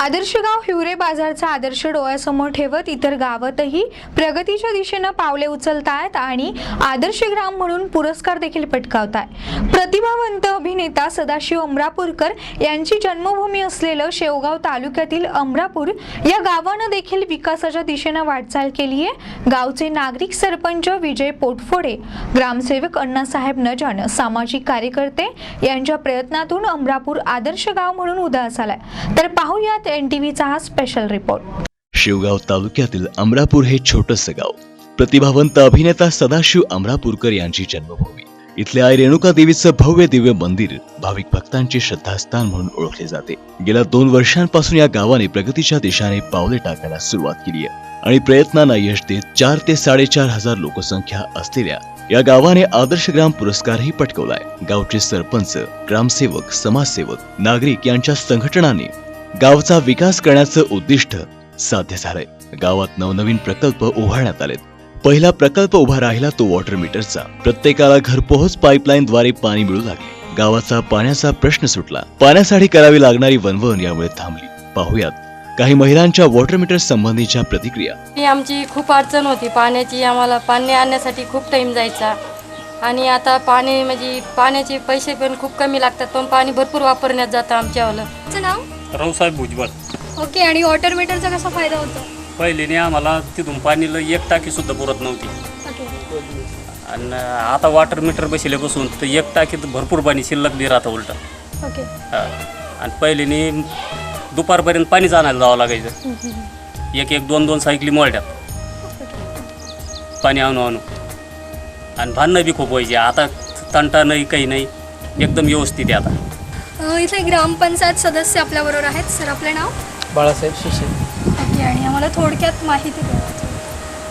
आदर्श गाव हिवरे बाजारचा आदर्श डोळ्यासमोर ठेवत इतर गावातही प्रगतीच्या दिशेनं पावले उचलतायत आणि आदर्श ग्राम म्हणून पुरस्कार देखील पटकावताय. प्रतिभावंत अभिनेता सदाशिव अमरापूरकर यांची जन्मभूमी असलेलं शेवगाव तालुक्यातील अमरापूर या गावानं देखील विकासाच्या दिशेनं वाटचाल केली आहे गावचे नागरिक सरपंच विजय पोटफोडे ग्रामसेवक अण्णासाहेब नजन सामाजिक कार्यकर्ते यांच्या प्रयत्नातून अमरापूर आदर्श गाव म्हणून उदास आलाय तर पाहूयात एन हा स्पेशल रिपोर्ट शिवगाव तालुक्यातील अमरापूर हे छोटस गाव. प्रतिभावंत अभिनेता सदाशिव अमरापूरकर यांची जन्मभूमी. इथल्या आई रेणुका देवीचं भव्य दिव्य मंदिर भाविक भक्तांचे श्रद्धास्थान म्हणून ओळखले जाते. गेल्या दोन वर्षांपासून या गावाने प्रगतीच्या दिशेने पावले टाकायला सुरुवात केली आहे. आणि प्रयत्नांना यश देत चार ते साडेचार हजार लोकसंख्या असलेल्या या गावाने आदर्श ग्राम पुरस्कारही पटकवलाय गावचे सरपंच ग्रामसेवक समाजसेवक नागरिक यांच्या संघटनांनी गावचा विकास करण्याचं उद्दिष्ट साध्य झालंय. गावात नवनवीन प्रकल्प उभारण्यात आलेत. पहिला प्रकल्प उभा राहिला तो वॉटर मीटरचा प्रत्येकाला घरपोहोच पाईपलाईन द्वारे पाणी मिळू लागले. गावाचा पाण्याचा प्रश्न सुटला. पाण्यासाठी करावी लागणारी वनवन यामुळे थांबली. पाहुयात. काही महिलांच्या वॉटर मीटर संबंधीच्या प्रतिक्रिया. ही आमची खूप अडचण होती. पाण्याची आम्हाला पाणी आणण्यासाठी खूप टाइम जायचा. आणि आता पाणी म्हणजे पाण्याचे पैसे पण खूप कमी लागतात पण पाणी भरपूर वापरण्यात जातं आमच्यावालं. तुमचं नाव? रावसाहेब भुजबळ. ओके आणि वॉटर मीटरचा कसा फायदा होतो? पहिलेने आम्हाला तिथून पाणीला एक टाकी सुद्धा पुरत नव्हती. ओके. आणि आता वॉटर मीटर बसल्यापासून तर एक टाकीत भरपूर पाणी शिल्लक बी राहतं उलट. ओके. आणि पहिलेने दुपारपर्यंत पाणीच आणायला जावं लागायचं. एक एक दोन दोन सायकली मोळट्यात पाणी आणू आणू. आणि भांडणं बी खूप व्हायची. आता तंटा नाही काही नाही. एकदम व्यवस्थित आहे आता. अ, इथे ग्रामपंचायत सदस्य आपल्याबरोबर आहेत. सर आपलं नाव? बाळासाहेब सुसे ओके आणि आम्हाला थोडक्यात माहिती द्या.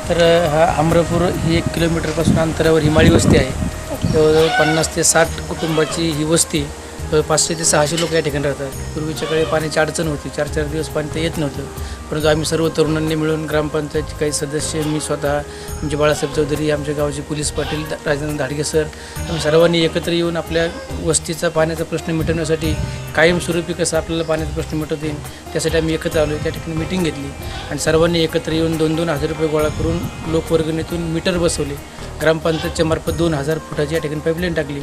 तर हा अमरापूर ही एक किलोमीटरपासून अंतरावर हिमाळी वस्ती आहे. जवळजवळ पन्नास ते साठ कुटुंबाची ही वस्ती पाचशे ते सहाशे लोक या ठिकाणी राहतात. पूर्वीच्या काळी पाण्याची अडचण होती. चार चार दिवस पाणी ते येत नव्हतं. परंतु आम्ही सर्व तरुणांनी मिळून ग्रामपंचायतचे काही सदस्य मी स्वतः आमचे बाळासाहेब चौधरी आमच्या गावचे पोलीस पाटील राजेंद्र धाडगे सर आम्ही सर्वांनी एकत्र येऊन आपल्या वस्तीचा पाण्याचा प्रश्न मिटवण्यासाठी कायमस्वरूपी कसं आपल्याला पाण्याचा प्रश्न मिटवता येईल त्यासाठी आम्ही एकत्र आलो. त्या ठिकाणी मिटिंग घेतली आणि सर्वांनी एकत्र येऊन दोन दोन हजार रुपये गोळा करून लोकवर्गणीतून मीटर बसवले. ग्रामपंचायतच्या मार्फत दोन हजार फुटाची या ठिकाणी पाईपलाईन टाकली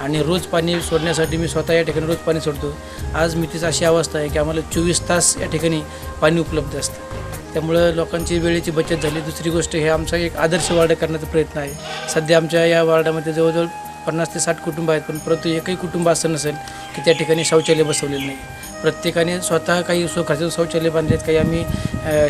आणि रोज पाणी सोडण्यासाठी मी स्वतः या ठिकाणी रोज पाणी सोडतो. आज मितीची अशी अवस्था आहे की आम्हाला चोवीस तास या ठिकाणी पाणी उपलब्ध असतं. त्यामुळं लोकांची वेळेची बचत झाली. दुसरी गोष्ट हे आमचा एक आदर्श वार्ड करण्याचा प्रयत्न आहे. सध्या आमच्या या वार्डामध्ये जवळजवळ पन्नास ते साठ कुटुंब आहेत पण परंतु एकही कुटुंब असं नसेल की त्या ठिकाणी शौचालय बसवलेलं नाही. प्रत्येकाने स्वतः काही स्वखर्चाचं शौचालय बांधलेत काही आम्ही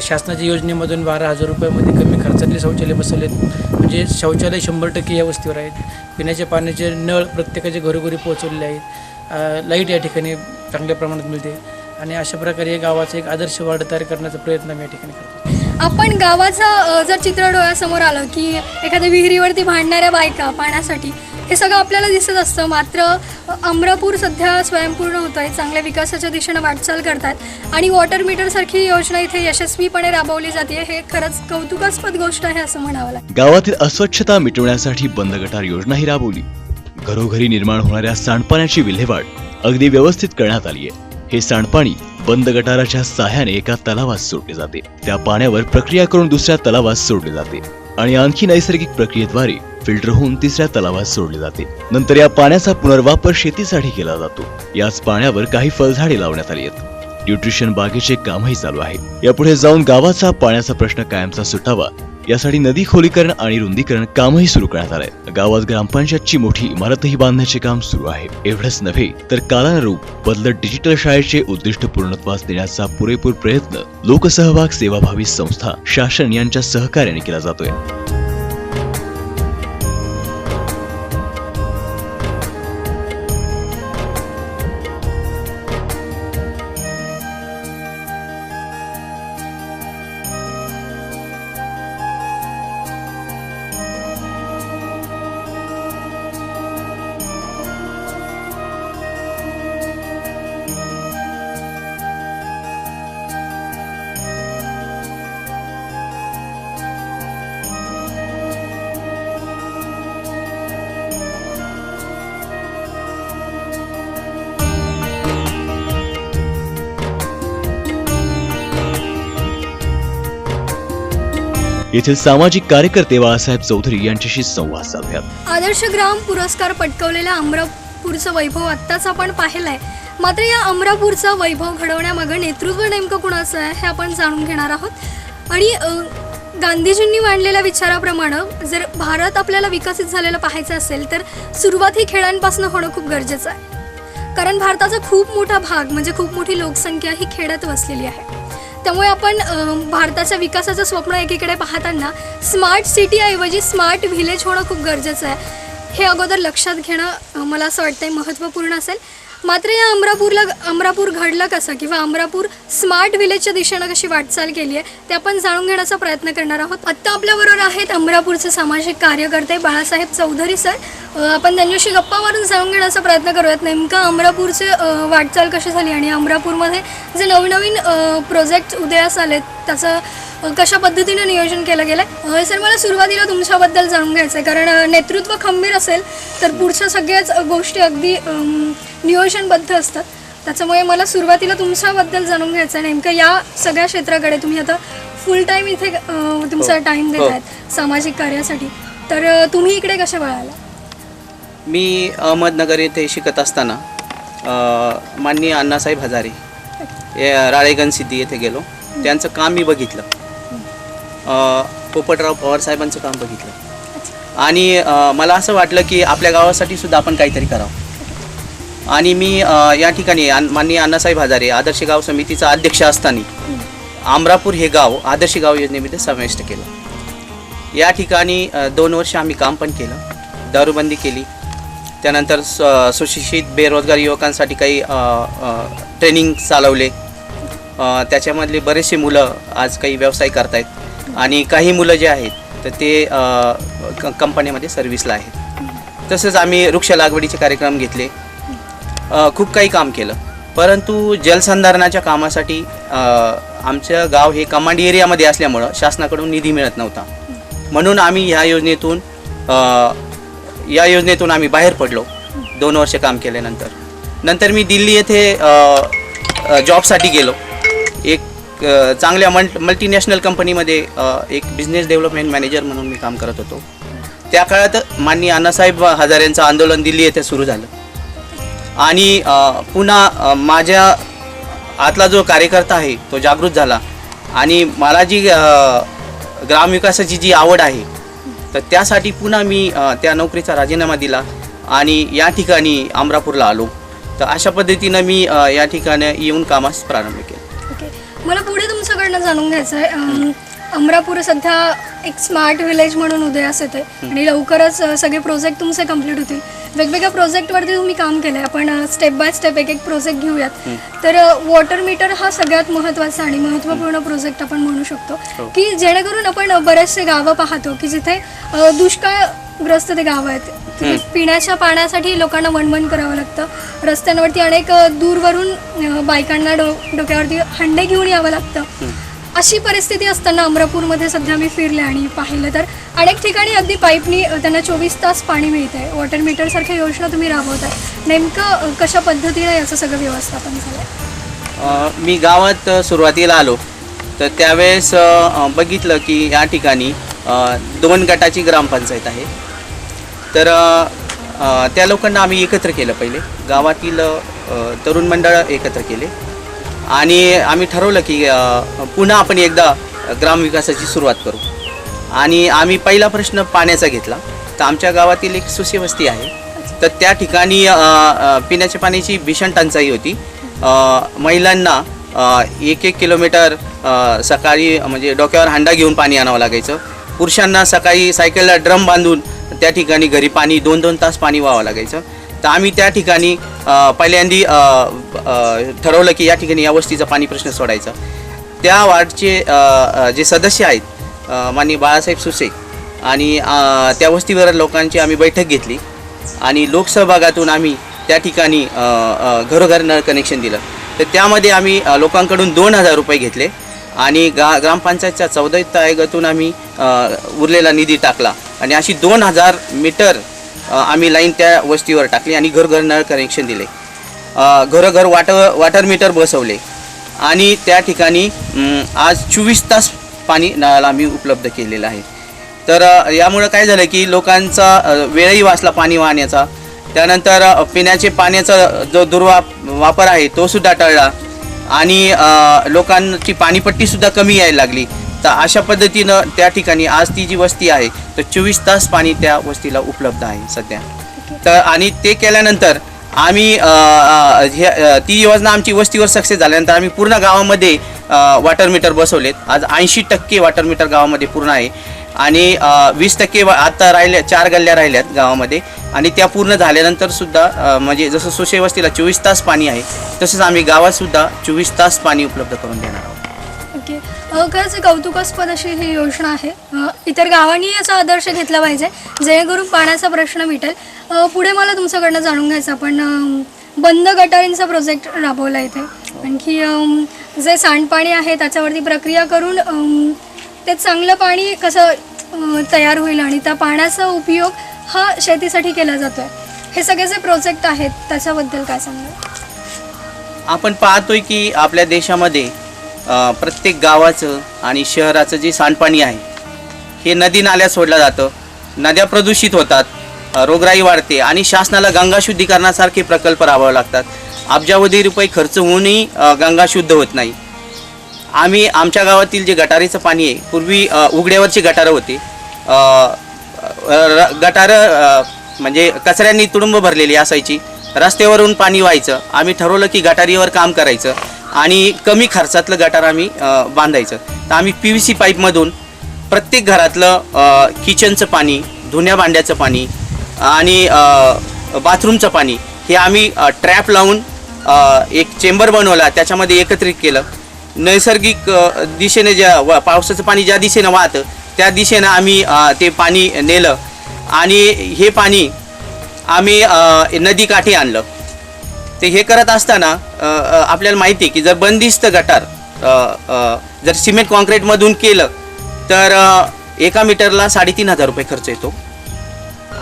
शासनाच्या योजनेमधून बारा हजार रुपयामध्ये कमी खर्चातले शौचालय बसवलेत. म्हणजे शौचालय शंभर टक्के या वस्तीवर आहेत. पिण्याच्या पाण्याचे नळ प्रत्येकाच्या घरोघरी पोहोचवलेले आहेत. लाइट या ठिकाणी चांगल्या प्रमाणात मिळते. आणि अशा प्रकारे या गावाचं एक आदर्श वाढ तयार करण्याचा प्रयत्न आम्ही या ठिकाणी करतो आपण गावाचं जर चित्र डोळ्यासमोर आलं की एखाद्या विहिरीवरती भांडणाऱ्या बायका पाण्यासाठी हे सगळं आपल्याला दिसत असतं. मात्र अमरापूर सध्या स्वयंपूर्ण होतं आहे चांगल्या विकासाच्या दिशेनं वाटचाल करतात आणि वॉटर मीटरसारखी योजना इथे यशस्वीपणे राबवली जाते हे खरंच कौतुकास्पद गोष्ट आहे असं म्हणावं लागेल गावातील अस्वच्छता मिटवण्यासाठी बंद गटार योजनाही राबवली. घरोघरी निर्माण होणाऱ्या सांडपाण्याची विल्हेवाट अगदी व्यवस्थित करण्यात आली आहे हे सांडपाणी बंद गटाराच्या साह्याने एका तलावात सोडले जाते. त्या पाण्यावर प्रक्रिया करून दुसऱ्या तलावात सोडले जाते आणि आणखी नैसर्गिक प्रक्रियेद्वारे फिल्टर होऊन तिसऱ्या तलावात सोडले जाते. नंतर या पाण्याचा पुनर्वापर शेतीसाठी केला जातो. याच पाण्यावर काही फळझाडे लावण्यात आली आहेत. न्यूट्रिशन बागेचे कामही चालू आहे. यापुढे जाऊन गावाचा पाण्याचा प्रश्न कायमचा सुटावा यासाठी नदी खोलीकरण आणि रुंदीकरण कामही सुरू करण्यात आलंय. गावात ग्रामपंचायतची मोठी इमारतही बांधण्याचे काम सुरू आहे. एवढंच नव्हे तर कालानुरूप बदलत डिजिटल शाळेचे उद्दिष्ट पूर्णत्वास देण्याचा पुरेपूर प्रयत्न लोकसहभाग सेवाभावी संस्था शासन यांच्या सहकार्याने केला जातोय. येथील सामाजिक कार्यकर्ते बाळासाहेब चौधरी यांच्याशी संवाद साधूयात. आदर्श ग्राम पुरस्कार पटकवलेल्या अमरापूरचं वैभव आत्ताच आपण पाहिलंय. मात्र या अमरापूरचं वैभव घडवण्यामागं नेतृत्व नेमकं कुणाचं आहे हे आपण जाणून घेणार आहोत. आणि गांधीजींनी मांडलेल्या विचाराप्रमाणे जर भारत आपल्याला विकसित झालेला पाहायचं असेल तर सुरुवात ही खेड्यांपासून होणं खूप गरजेचं आहे. कारण भारताचा खूप मोठा भाग म्हणजे खूप मोठी लोकसंख्या ही खेड्यात वसलेली आहे. त्यामुळे आपण भारताच्या विकासाचं स्वप्न एकीकडे पाहताना स्मार्ट सिटीऐवजी स्मार्ट व्हिलेज होणं खूप गरजेचं आहे. हे अगोदर लक्षात घेणं मला असं वाटतं महत्त्वपूर्ण असेल. मात्र या अमरापूरला अमरापूर घडलं कसं? किंवा अमरापूर स्मार्ट विलेजच्या दिशेनं कशी वाटचाल केली आहे ते आपण जाणून घेण्याचा प्रयत्न करणार आहोत. आत्ता आपल्याबरोबर आहेत अमरापूरचे सामाजिक कार्यकर्ते बाळासाहेब चौधरी सर. आपण त्यांच्याशी गप्पा मारून जाणून घेण्याचा प्रयत्न करूयात. नेमकं अमरापूरचे वाटचाल कशी झाली आणि अमरापूरमध्ये जे नवनवीन प्रोजेक्ट उदयास आलेत त्याचं कशा पद्धतीनं नियोजन केलं गेलं आहे सर मला सुरुवातीला तुमच्याबद्दल जाणून घ्यायचं आहे कारण नेतृत्व खंबीर असेल तर पुढच्या सगळ्याच गोष्टी अगदी नियोजनबद्ध असतात. त्याच्यामुळे मला सुरुवातीला तुमच्याबद्दल जाणून घ्यायचं आहे. नेमकं या सगळ्या क्षेत्राकडे तुम्ही आता फुल टाईम इथे अ, तुमचा टाईम देत आहेत सामाजिक कार्यासाठी. तर अ, तुम्ही इकडे कशा वळाला? मी अहमदनगर येथे शिकत असताना अ, माननीय अण्णासाहेब हजारे या राळेगण सिद्धी येथे गेलो. त्यांचं काम मी बघितलं. अ, पोपटराव पवार साहेबांचं काम बघितलं. आणि अ, मला असं वाटलं की आपल्या गावासाठी सुद्धा आपण काहीतरी करावं. आणि मी अ, या ठिकाणी अन- माननीय अण्णासाहेब हजारे आदर्श गाव समितीचा अध्यक्ष असताना आमरापूर हे गाव आदर्श गाव योजनेमध्ये समाविष्ट केलं. या ठिकाणी अ, दोन वर्ष आम्ही काम पण केलं दारूबंदी केली. त्यानंतर स- सुशिक्षित बेरोजगार युवकांसाठी काही अ, अ, ट्रेनिंग चालवले. अ, त्याच्यामधले बरेचसे मुलं आज काही व्यवसाय करतायत. आणि काही मुलं जे आहेत तर ते अ, क- कंपनीमध्ये सर्व्हिसला आहेत. तसंच आम्ही वृक्ष लागवडीचे कार्यक्रम घेतले. खूप काही काम केलं. परंतु जलसंधारणाच्या कामासाठी आमचं गाव हे कमांड एरियामध्ये असल्यामुळं शासनाकडून निधी मिळत नव्हता. म्हणून आम्ही ह्या योजनेतून या योजनेतून आम्ही बाहेर पडलो दोन वर्ष काम केल्यानंतर. नंतर मी दिल्ली येथे जॉबसाठी गेलो. एक चांगल्या मल्ट मल्टीनॅशनल कंपनीमध्ये एक बिझनेस डेव्हलपमेंट मॅनेजर म्हणून मी काम करत होतो. त्या काळात माननीय अण्णासाहेब हजारेंचं आंदोलन दिल्ली येथे सुरू झालं. आणि पुन्हा माझ्या आतला जो कार्यकर्ता आहे तो जागृत झाला. आणि मला जी ग्रामविकासाची जी आवड आहे तर त्यासाठी पुन्हा मी त्या नोकरीचा राजीनामा दिला आणि या ठिकाणी अमरापूरला आलो. तर अशा पद्धतीनं मी या ठिकाणी येऊन कामास प्रारंभ केला. ओके. मला पुढे तुमच्याकडनं जाणून घ्यायचं आहे अम, अमरापूर सध्या एक स्मार्ट विलेज म्हणून उदयास येते आणि लवकरच सगळे प्रोजेक्ट तुमचे कंप्लीट होतील. वेगवेगळ्या प्रोजेक्टवरती तुम्ही काम केलं आहे आपण स्टेप बाय स्टेप एक एक प्रोजेक्ट घेऊयात. तर वॉटर मीटर हा सगळ्यात महत्त्वाचा आणि महत्त्वपूर्ण प्रोजेक्ट आपण म्हणू शकतो. की जेणेकरून आपण बरेचसे गावं पाहतो की जिथे दुष्काळग्रस्त ते गावं आहेत पिण्याच्या पाण्यासाठी लोकांना वणवण करावं लागतं. रस्त्यांवरती अनेक दूरवरून बायकांना डो डोक्यावरती हंडे घेऊन यावं लागतं. अशी परिस्थिती असताना अमरापूरमध्ये सध्या मी फिरले आणि पाहिलं तर अनेक ठिकाणी अगदी पाईपनी त्यांना चोवीस तास पाणी मिळतं आहे वॉटर मीटरसारख्या योजना तुम्ही राबवताय. नेमकं कशा पद्धतीनं याचं सगळं व्यवस्थापन झालं आहे मी गावात सुरुवातीला आलो. तर त्यावेळेस बघितलं की या ठिकाणी दोन गटाची ग्रामपंचायत आहे. तर त्या लोकांना आम्ही एकत्र केलं पहिले. गावातील तरुण मंडळ एकत्र केले. आणि आम्ही ठरवलं की पुन्हा आपण एकदा ग्रामविकासाची सुरुवात करू. आणि आम्ही पहिला प्रश्न पाण्याचा घेतला. तर आमच्या गावातील एक सुशीवस्ती आहे. तर त्या ठिकाणी पिण्याच्या पाण्याची भीषण टंचाई होती. महिलांना एक एक किलोमीटर सकाळी म्हणजे डोक्यावर हांडा घेऊन पाणी आणावं लागायचं. पुरुषांना सकाळी सायकलला ड्रम बांधून त्या ठिकाणी घरी पाणी दोन दोन तास पाणी व्हावं लागायचं. तर आम्ही त्या ठिकाणी पहिल्यांदी ठरवलं की या ठिकाणी या वस्तीचा पाणी प्रश्न सोडायचा. त्या वार्डचे जे सदस्य आहेत माननीय बाळासाहेब सुसे आणि त्या वस्तीवर लोकांची आम्ही बैठक घेतली आणि लोकसहभागातून आम्ही त्या ठिकाणी घरोघर नळ कनेक्शन दिलं. तर त्यामध्ये आम्ही लोकांकडून दोन हजार रुपये घेतले आणि गा ग्रामपंचायतच्या चौदा आयोगातून आम्ही उरलेला निधी टाकला आणि अशी दोन हजार मीटर आम्ही लाईन त्या वस्तीवर टाकली आणि घरघर नळ कनेक्शन दिले. घरोघर वॉटर वॉटर मीटर बसवले. आणि त्या ठिकाणी आज चोवीस तास पाणी नळाला आम्ही उपलब्ध केलेलं आहे. तर यामुळं काय झालं की लोकांचा वेळही वाचला पाणी वाहण्याचा. त्यानंतर पिण्याचे पाण्याचा जो दुर्वा वापर आहे तो सुद्धा टळला. आणि लोकांची पाणीपट्टीसुद्धा कमी यायला लागली. तर अशा पद्धतीनं त्या ठिकाणी आज ती जी वस्ती आहे तर चोवीस तास पाणी त्या वस्तीला उपलब्ध आहे सध्या. तर आणि ते केल्यानंतर आम्ही हे ती योजना आमची वस्तीवर सक्सेस झाल्यानंतर आम्ही पूर्ण गावामध्ये वॉटर मीटर बसवलेत. आज ऐंशी टक्के वॉटर मीटर गावामध्ये पूर्ण आहे. आणि वीस टक्के आत्ता आता राहिल्या चार गल्ल्या राहिल्यात गावामध्ये. आणि त्या पूर्ण झाल्यानंतर सुद्धा म्हणजे जसं सुशे वस्तीला चोवीस तास पाणी आहे तसंच आम्ही गावातसुद्धा चोवीस तास पाणी उपलब्ध करून देणार आहोत. ओके खरंच कौतुकास्पद अशी ही योजना आहे. इतर गावांनी याचा आदर्श घेतला पाहिजे. जेणेकरून पाण्याचा प्रश्न मिटेल. पुढे मला तुमच्याकडनं जाणून घ्यायचं आपण बंद गटारींचा प्रोजेक्ट राबवला इथे. आणखी जे सांडपाणी आहे त्याच्यावरती प्रक्रिया करून ते चांगलं पाणी कसं तयार होईल आणि त्या पाण्याचा उपयोग हा शेतीसाठी केला जातो आहे हे सगळे जे प्रोजेक्ट आहेत त्याच्याबद्दल काय सांगाल आपण पाहतोय की आपल्या देशामध्ये प्रत्येक गावाचं आणि शहराचं जे सांडपाणी आहे हे नदी नाल्या सोडलं जातं. नद्या प्रदूषित होतात रोगराई वाढते आणि शासनाला गंगा शुद्धीकरणासारखे प्रकल्प राबवावे लागतात. अब्जावधी रुपये खर्च होऊनही गंगा शुद्ध होत नाही. आम्ही आमच्या गावातील जे गटारीचं पाणी आहे पूर्वी उघड्यावरचे उघड्यावरची गटारं होती. र- गटारं म्हणजे कचऱ्यांनी तुडुंब भरलेली असायची. रस्त्यावरून पाणी व्हायचं. आम्ही ठरवलं की गटारीवर काम करायचं. आणि कमी खर्चातलं गटार आम्ही बांधायचं. तर आम्ही पी व्ही सी पाईपमधून प्रत्येक घरातलं किचनचं पाणी धुण्या भांड्याचं पाणी आणि बाथरूमचं पाणी हे आम्ही ट्रॅप लावून एक चेंबर बनवला त्याच्यामध्ये एकत्रित केलं. नैसर्गिक दिशेने ज्या व पावसाचं पाणी ज्या दिशेनं वाहतं त्या दिशेनं आम्ही ते पाणी नेलं. आणि हे पाणी आम्ही नदीकाठी आणलं. ते हे करत असताना आपल्याला माहिती आहे की जर बंदिस्त गटार जर सिमेंट कॉन्क्रीटमधून केलं तर एका मीटरला साडेतीन हजार रुपये खर्च येतो.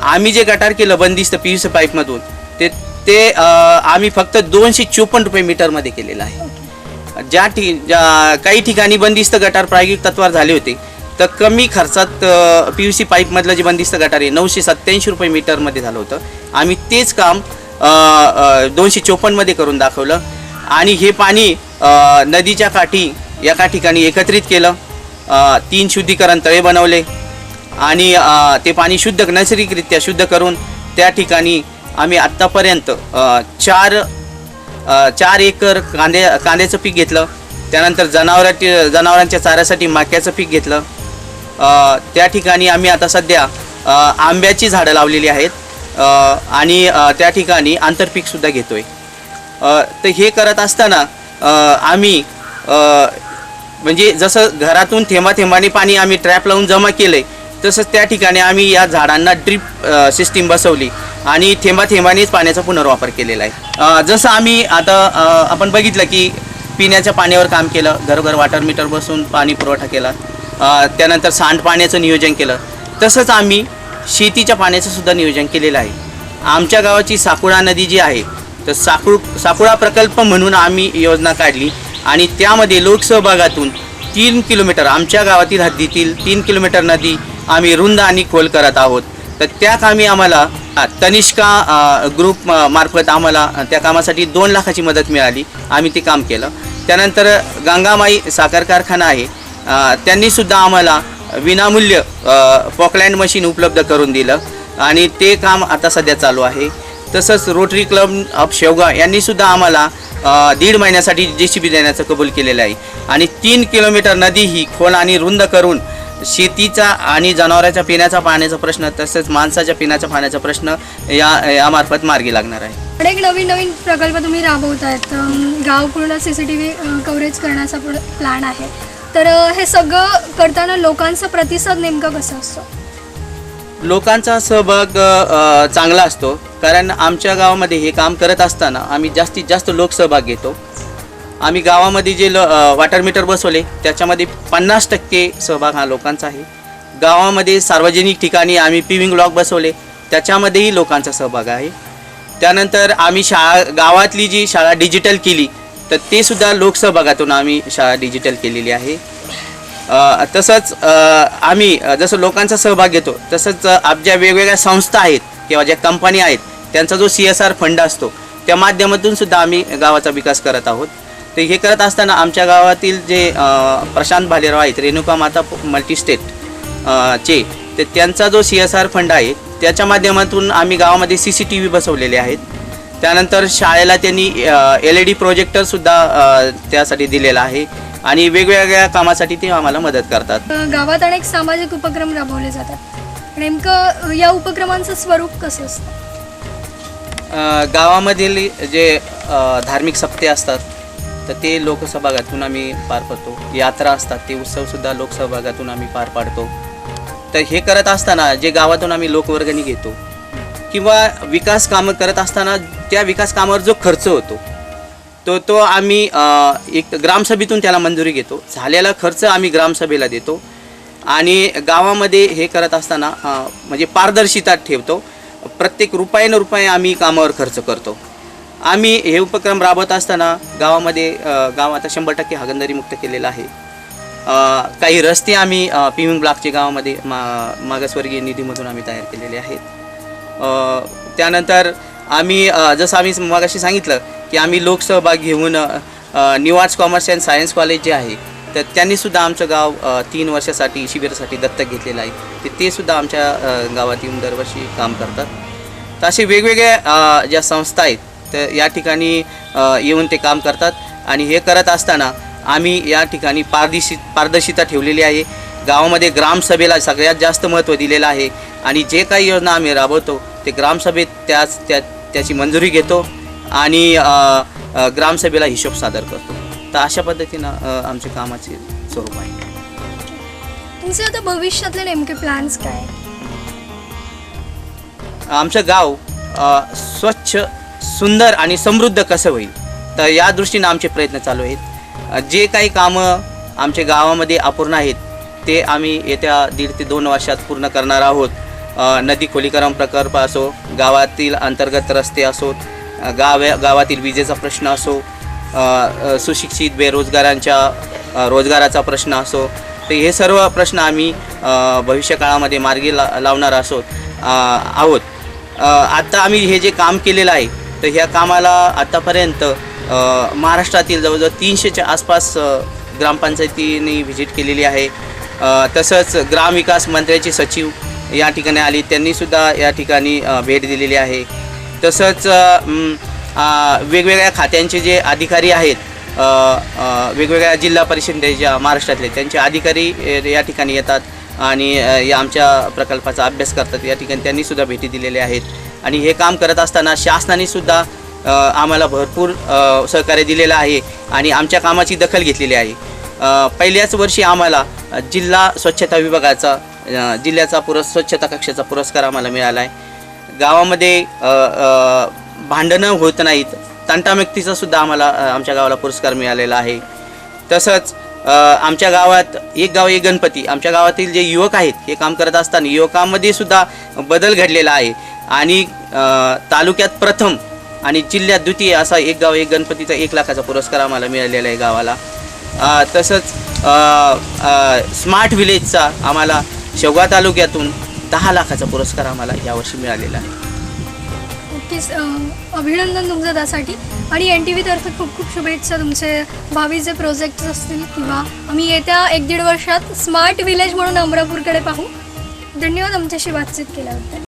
आम्ही जे गटार केलं बंदिस्त पी यू सी पाईपमधून ते ते आम्ही फक्त दोनशे चोपन्न रुपये मीटरमध्ये केलेलं आहे. ज्या ठि ज्या काही ठिकाणी बंदिस्त गटार प्रायोगिक तत्वावर झाले होते तर कमी खर्चात पी यू सी पाईपमधलं जे बंदिस्त गटार आहे नऊशे सत्त्याऐंशी रुपये मीटरमध्ये झालं होतं. आम्ही तेच काम दोनशे चोपन्नमध्ये करून दाखवलं. आणि हे पाणी नदीच्या काठी एका ठिकाणी एकत्रित केलं. तीन शुद्धीकरण तळे बनवले. आणि ते पाणी शुद्ध नैसर्गिकरित्या शुद्ध करून त्या ठिकाणी आम्ही आत्तापर्यंत चार चार एकर कांदे कांद्याचं पीक घेतलं. त्यानंतर जनावरांची जनावरांच्या चाऱ्यासाठी माक्याचं पीक घेतलं. त्या ठिकाणी आम्ही आता सध्या आंब्याची झाडं लावलेली आहेत. आणि त्या ठिकाणी आंतरपीकसुद्धा घेतो आहे तर हे करत असताना आम्ही म्हणजे जसं घरातून थेंबा थेंबाने पाणी आम्ही ट्रॅप लावून जमा केलंय तसंच त्या ठिकाणी आम्ही या झाडांना ड्रीप सिस्टीम बसवली आणि थेंबा थेंबानेच पाण्याचा पुनर्वापर केलेला आहे. जसं आम्ही आता आपण बघितलं की पिण्याच्या पाण्यावर काम केलं घरोघर वॉटर मीटर बसून पाणी पुरवठा केला त्यानंतर सांडपाण्याचं नियोजन केलं तसंच आम्ही शेतीच्या पाण्याचं सुद्धा नियोजन केलेलं आहे. आमच्या गावाची साकुळा नदी जी आहे तर साकुळ साकुळा प्रकल्प म्हणून आम्ही योजना काढली आणि त्यामध्ये लोकसहभागातून तीन किलोमीटर आमच्या गावातील हद्दीतील तीन किलोमीटर नदी आम्ही रुंद आणि खोल करत आहोत. तर त्या कामी आम्हाला तनिष्का ग्रुप मार्फत आम्हाला त्या कामासाठी दोन लाखाची मदत मिळाली. आम्ही ते काम केलं. त्यानंतर गंगामाई साखर कारखाना आहे. त्यांनीसुद्धा आम्हाला विनामूल्य फॉकलँड मशीन उपलब्ध करून दिलं. आणि ते काम आता सध्या चालू आहे. तसंच रोटरी क्लब ऑफ शेवगा यांनीसुद्धा आम्हाला दीड महिन्यासाठी जे सी बी देण्याचं कबूल केलेलं आहे. आणि तीन किलोमीटर नदी ही खोल आणि रुंद करून शेतीचा आणि जनावरांच्या पिण्याचा पाण्याचा प्रश्न तसंच माणसाच्या पिण्याच्या पाण्याचा प्रश्न या यामार्फत मार्गी लागणार आहे. अनेक नवीन नवीन प्रकल्प तुम्ही राबवत आहेत गाव पूर्ण C C T V coverage करण्याचा प्लॅन आहे. तर हे सगळं करताना लोकांचा प्रतिसाद नेमका कसा असतो? लोकांचा सहभाग चांगला असतो. कारण आमच्या गावामध्ये हे काम करत असताना आम्ही जास्तीत जास्त लोकसहभाग घेतो. आम्ही गावामध्ये जे ल वॉटर मीटर बसवले त्याच्यामध्ये पन्नास टक्के सहभाग हा लोकांचा आहे. गावामध्ये सार्वजनिक ठिकाणी आम्ही पिविंग लॉक बसवले त्याच्यामध्येही लोकांचा सहभाग आहे. त्यानंतर आम्ही शाळा गावातली जी शाळा डिजिटल केली तर ते सुद्धा लोकसहभागातून आम्ही शाळा डिजिटल केलेली आहे. तसंच आम्ही जसं लोकांचा सहभाग घेतो तसंच अ, ज्या वेगवेगळ्या संस्था आहेत किंवा ज्या कंपनी आहेत त्यांचा जो सी एस आर फंड असतो त्या माध्यमातून सुद्धा आम्ही गावाचा विकास करत आहोत. तर हे करत असताना आमच्या गावातील जे प्रशांत भालेराव आहेत रेणुका माता मल्टीस्टेट चे तर त्यांचा जो सी एस आर फंड आहे त्याच्या माध्यमातून आम्ही गावामध्ये सी सी टी व्ही बसवलेले आहेत. त्यानंतर शाळेला त्यांनी एल ई डी प्रोजेक्टरसुद्धा त्यासाठी दिलेला आहे. आणि वेगवेगळ्या कामासाठी ते आम्हाला मदत करतात. गावात अनेक सामाजिक उपक्रम राबवले जातात. नेमकं या उपक्रमांचं स्वरूप कसं असतं? गावामधील जे धार्मिक सप्ते असतात तर ते लोकसहभागातून आम्ही पार पडतो. यात्रा असतात ते उत्सवसुद्धा लोकसहभागातून आम्ही पार पाडतो. तर हे करत असताना जे गावातून आम्ही लोकवर्गणी घेतो किंवा विकास कामं करत असताना त्या विकास कामावर जो खर्च होतो तो तो आम्ही एक ग्रामसभेतून त्याला मंजुरी घेतो. झालेला खर्च आम्ही ग्रामसभेला देतो. आणि गावामध्ये हे करत असताना म्हणजे पारदर्शिता ठेवतो. प्रत्येक रुपयानं रुपये आम्ही कामावर खर्च करतो. आम्ही हे उपक्रम राबवत असताना गावामध्ये गाव आता शंभर टक्के हागंदारी मुक्त केलेलं आहे. काही रस्ते आम्ही पिविंग ब्लॉकचे गावामध्ये मा मागासवर्गीय निधीमधून आम्ही तयार केलेले आहेत. त्यानंतर आम्ही जसं आम्ही मगाशी सांगितलं की आम्ही लोकसहभाग घेऊन अ, कॉमर्स अँड सायन्स कॉलेज जे आहे तर त्यांनीसुद्धा आमचं गाव तीन वर्षासाठी शिबिरासाठी दत्तक घेतलेलं आहे. ते ते सुद्धा आमच्या गावात येऊन दरवर्षी काम करतात. तर असे वेगवेगळ्या ज्या संस्था आहेत तर या ठिकाणी येऊन ते काम करतात. आणि हे करत असताना आम्ही या ठिकाणी पारदर्शी पारदर्शिता ठेवलेली आहे. गावामध्ये ग्रामसभेला सगळ्यात जास्त महत्त्व दिलेलं आहे. आणि जे काही योजना आम्ही राबवतो ते ग्रामसभेत त्याच त्या त्याची मंजुरी घेतो आणि ग्रामसभेला हिशोब सादर करतो. तर अशा पद्धतीनं आमचे कामाचे स्वरूप आहे. तुमचे आता भविष्यातले नेमके प्लॅन्स काय? आमचं गाव स्वच्छ सुंदर आणि समृद्ध कसं होईल? तर या दृष्टीनं आमचे प्रयत्न चालू आहेत. जे काही कामं आमच्या गावामध्ये अपूर्ण आहेत ते आम्ही येत्या दीड ते दोन वर्षात पूर्ण करणार आहोत. नदी खोलीकरण प्रकल्प असो गावातील अंतर्गत रस्ते असोत गाव गावातील विजेचा प्रश्न असो सुशिक्षित बेरोजगारांच्या रोजगाराचा प्रश्न असो तर हे सर्व प्रश्न आम्ही भविष्यकाळामध्ये मार्गी ला लावणार असोत आहोत. आत्ता आम्ही हे जे काम केलेलं आहे तर ह्या कामाला आत्तापर्यंत महाराष्ट्रातील जवळजवळ तीनशेच्या आसपास ग्रामपंचायतीने व्हिजिट केलेली आहे. तसंच ग्रामविकास मंत्र्याचे सचिव या ठिकाणी आली. त्यांनीसुद्धा या ठिकाणी भेट दिलेली आहे. तसंच वेगवेगळ्या खात्यांचे जे अधिकारी आहेत वेगवेगळ्या जिल्हा परिषदेच्या महाराष्ट्रातले त्यांचे अधिकारी या ठिकाणी येतात आणि या आमच्या प्रकल्पाचा अभ्यास करतात. या ठिकाणी त्यांनीसुद्धा भेटी दिलेल्या आहेत. आणि हे काम करत असताना शासनानेसुद्धा आम्हाला भरपूर सहकार्य दिलेलं आहे आणि आमच्या कामाची दखल घेतलेली आहे. पहिल्याच वर्षी आम्हाला जिल्हा स्वच्छता विभागाचा जिल्ह्याचा पुरस् स्वच्छता कक्षाचा पुरस्कार आम्हाला मिळाला आहे गावामध्ये भांडणं होत नाहीत. तंटामुक्तीचा सुद्धा आम्हाला आमच्या गावाला पुरस्कार मिळालेला आहे. तसंच आमच्या गावात एक गाव एक गणपती. आमच्या गावातील जे युवक आहेत हे काम करत असताना युवकांमध्ये सुद्धा बदल घडलेला आहे. आणि तालुक्यात प्रथम आणि जिल्ह्यात द्वितीय असा एक गाव एक गणपतीचा एक लाखाचा पुरस्कार आम्हाला मिळालेला आहे गावाला. तसंच स्मार्ट विलेजचा आम्हाला शेवगा तालुक्यातून दहा लाखाचा पुरस्कार आम्हाला यावर्षी मिळालेला आहे. नक्कीच अभिनंदन तुमचं त्यासाठी. आणि एन टी व्हीतर्फे खूप खूप शुभेच्छा तुमचे भावी जे प्रोजेक्ट असतील किंवा आम्ही येत्या एक दीड वर्षात स्मार्ट विलेज म्हणून अमरापूरकडे पाहू. धन्यवाद आमच्याशी बातचीत केल्याबद्दल.